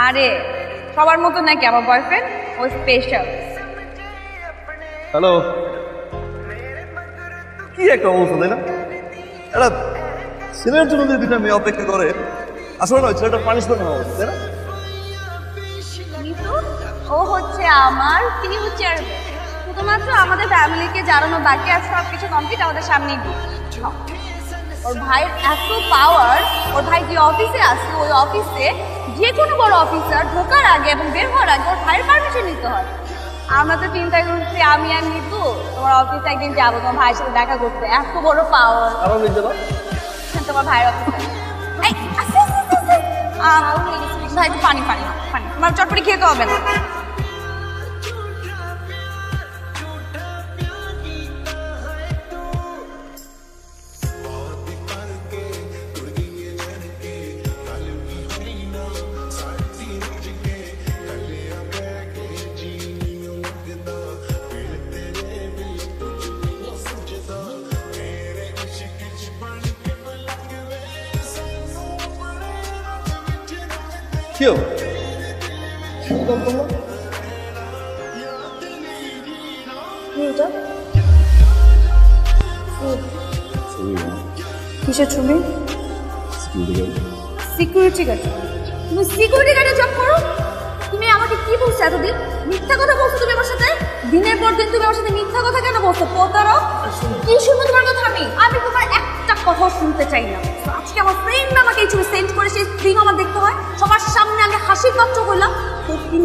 আরে সবার মতো নাকি আমার বয়ফ্রেন্ড ও স্পেশাল হ্যালো কি একটা অবস্থা তাই না? একটা ছেলের জন্য যদি দুটা মেয়ে অপেক্ষা করে আসলে নয় ছেলেটা পানিশমেন্ট হওয়া উচিত তাই না? ও হচ্ছে আমার তিনি হচ্ছে আর শুধুমাত্র আমাদের ফ্যামিলিকে জানানো বাকি আছে সব কিছু কমপ্লিট আমাদের সামনেই দিয়ে ওর ভাইয়ের এত পাওয়ার ওর ভাই যে অফিসে আছে ওই অফিসে যে কোনো বড় অফিসার ঢোকার আগে এবং বের হওয়ার আগে ওর ভাইয়ের পারমিশন নিতে হয়। আমরা তো চিন্তা করছি আমি আর নিতু তোমার অফিসে একদিন যাব তোমার ভাইয়ের সাথে দেখা করতে। এত বড় পাওয়ার তোমার ভাইয়ের অফিসে ভাই পানি পানি পানি। তোমার চটপটি খেতে হবে না। কি হলো? কি বলতো তোমরা? কিসের ছবি? সিকিউরিটি গার্ড তুমি সিকিউরিটি গার্ডে জব করো? তুমি আমাকে কি বলছো এতদিন? মিথ্যা কথা বলছো তুমি আমার সাথে? দিনের পর দিন তুমি আমার সাথে মিথ্যা কথা কেন বলছো? প্রতারক কি শুনব তোমার কথা আমি? আমি তোমার একটা কথা শুনতে চাই না। আজকে আমার করে আমার দেখতে হয়। সবার সামনে আমি হাসির পাত্র হইলাম সত্যি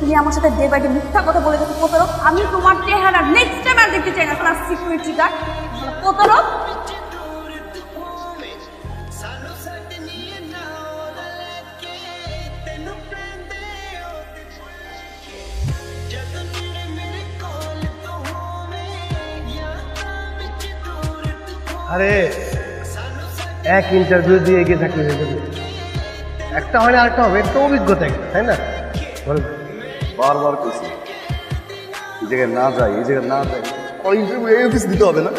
তুমি আমার সাথে ডে বাই ডে মিথ্যা কথা বলে গেছো, প্রতারক। আমি তোমার চেহারা নেক্সট টাইম আর দেখতে চাই না। তোমার সিকিউরিটি গার্ড প্রতারক! আরে, এক ইন্টারভিউ দিয়ে এগিয়ে চাকরি হয়ে যাবে। একটা হয় না আরেকটা হবে একটা অভিজ্ঞতা একটা তাই না? বল বারবার কইছি এই জায়গায় না যাই এই জায়গায় না যাই। ইন্টারভিউ এই অফিস দিতে হবে না।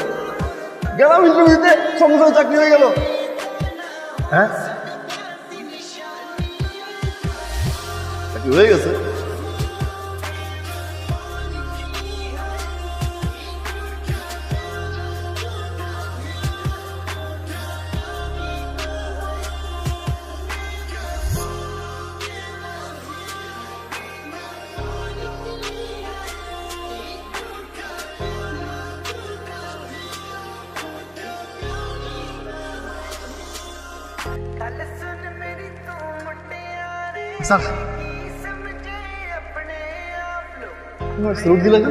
গেলাম ইন্টারভিউ দিতে সঙ্গে সঙ্গে চাকরি হয়ে গেল। হ্যাঁ? চাকরি হয়ে গেছে। স্যার স্রোত দিলে না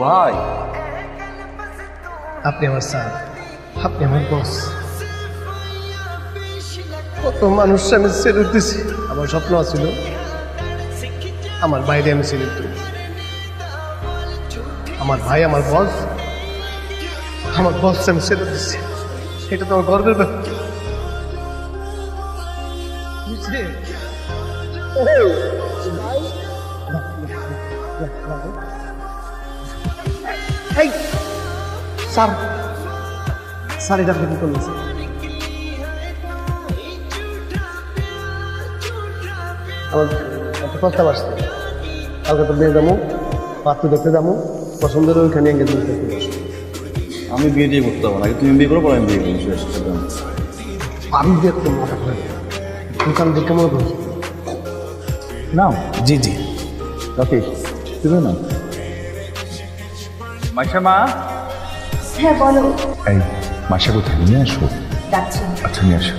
ভাই আপনি আমার স্যার আপনি আমার বস কত মানুষ আমি সেলুট দিছি। আমার স্বপ্ন ছিল আমার বাইরে আমি সেলুট দিই আমার ভাই আমার বস আমার বস আমি সেলুট দিচ্ছি এটা তো গর্বের ব্যাপার? এই, স্যার এটা কি করলেন একটা প্রস্তাব আসছে। কালকে তো বিয়ে যাব পাত্র দেখতে যাব পছন্দের ওইখানে এঙ্গেজমেন্ট করতে আমি বিয়ে দিয়ে করতে পারব না। আগে তুমি বিয়ে করো পরে আমি বিয়ে করব আমি বিয়ে করব মাথা করে দোকান দেখে মনে করছি না জি জি। ওকে তুমি না মাসা মা হ্যাঁ বলো। এই মাসা কোথায়? নিয়ে আসো। আচ্ছা নিয়ে আসো।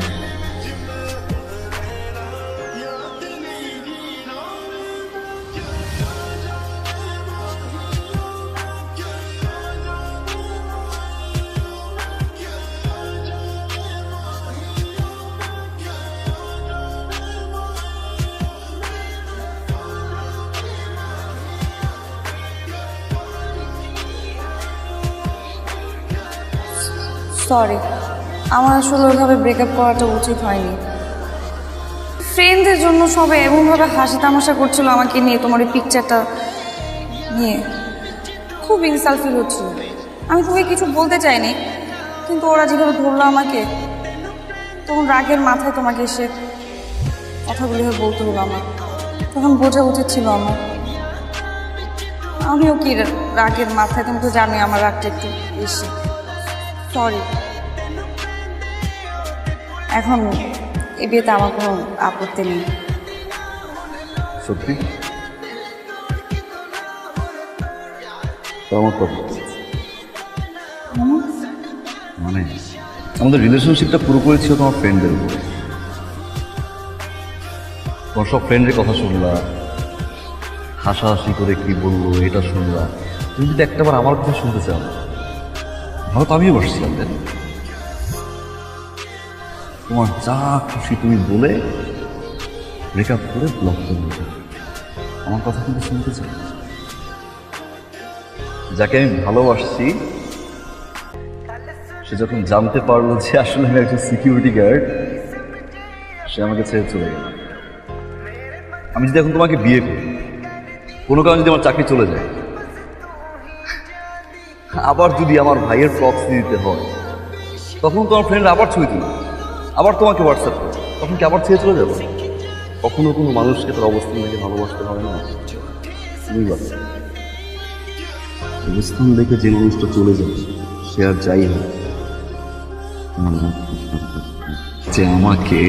সরি আমার আসলে ওইভাবে ব্রেকআপ করাটা উচিত হয়নি। ফ্রেন্ডদের জন্য সবাই এমনভাবে হাসি তামাশা করছিল আমাকে নিয়ে, তোমার ওই পিকচারটা নিয়ে। খুব ইনসাল ফিল হচ্ছিল। আমি তোমাকে কিছু বলতে চাইনি, কিন্তু ওরা যেভাবে ধরলো আমাকে, তখন রাগের মাথায় তোমাকে এসে কথাগুলি বলতে হলো আমার। তখন বোঝা উচিত ছিল আমার। আমিও কি রাগের মাথায়, তুমি তো জানোই আমার রাগটা একটু বেশি। সরি এখন এ বিয়েতে আমার কোনো আপত্তি নেই। সত্যি? আমার কথা মানে আমাদের রিলেশনশিপটা পুরো ছিল তোমার ফ্রেন্ডদের উপরে। তোমার সব ফ্রেন্ডের কথা শুনলা হাসাহাসি করে কি বলব এটা শুনলা। তুমি যদি একটাবার আমার কথা শুনতে চাও ভালো তো আমিও বসছিলাম দেন। তোমার যা খুশি তুমি বলে ব্রেকআপ করে ব্লক করে দিতে আমার কথা কিন্তু শুনতে চাই। যাকে আমি ভালোবাসছি, সে যখন জানতে পারল যে আসলে আমি একজন সিকিউরিটি গার্ড সে আমাকে ছেড়ে চলে গেল। আমি যদি এখন তোমাকে বিয়ে করি, কোনো কারণে যদি আমার চাকরি চলে যায়, আবার যদি আমার ভাইয়ের প্রক্সি দিতে হয়, তখন তোমার ফ্রেন্ড আবার ছবি তুলবে। আবার তোমাকে হোয়াটসঅ্যাপ করবে। তখন কি আবার ছেড়ে চলে যাবে? কখনো কোনো মানুষকে তার অবস্থান দেখে ভালোবাসতে হবে না? তুমি অবস্থান দেখে যে মানুষটা চলে যাবে সে আর যাই হোক। যে আমাকে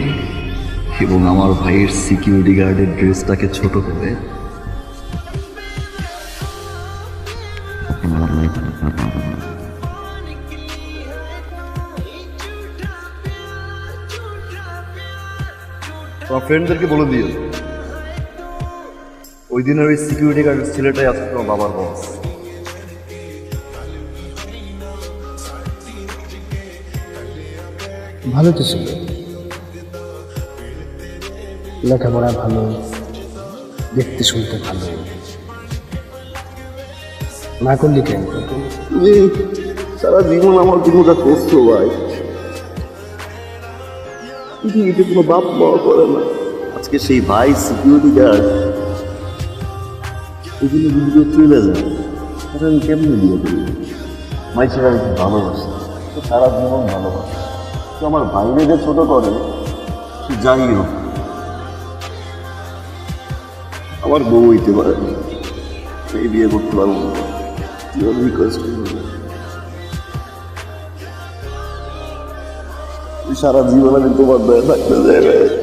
এবং আমার ভাইয়ের সিকিউরিটি গার্ডের ড্রেসটাকে ছোট করে তোমার ফ্রেন্ডদেরকে বলে দিও। ওই দিনের ওই সিকিউরিটি গার্ডের ছেলেটাই আজকে তোমার বাবার বস ভালো তো ছিল। লেখাপড়া ভালো দেখতে শুনতে ভালো। না করলি কেন সারা জীবন আমার যা করছ ভাই। পৃথিবীতে কোনো বাপ মা করে না। আজকে সেই ভাই সিকিউরিটি গার্ড এগুলো কেউ চলে যায়। তাহলে আমি কেমনি বিয়ে করি মাই ছেলে আমি ভালোবাসি? তো সারা জীবন ভালোবাসি। তো আমার বাইরে যে ছোটো করে, সে যাই হোক। আমার বউ হইতে পারে। এই বিয়ে করতে পারব না। রিকোয়েস্ট করব। সারা জীবন আমি তোমার দয়া থাকতে চাই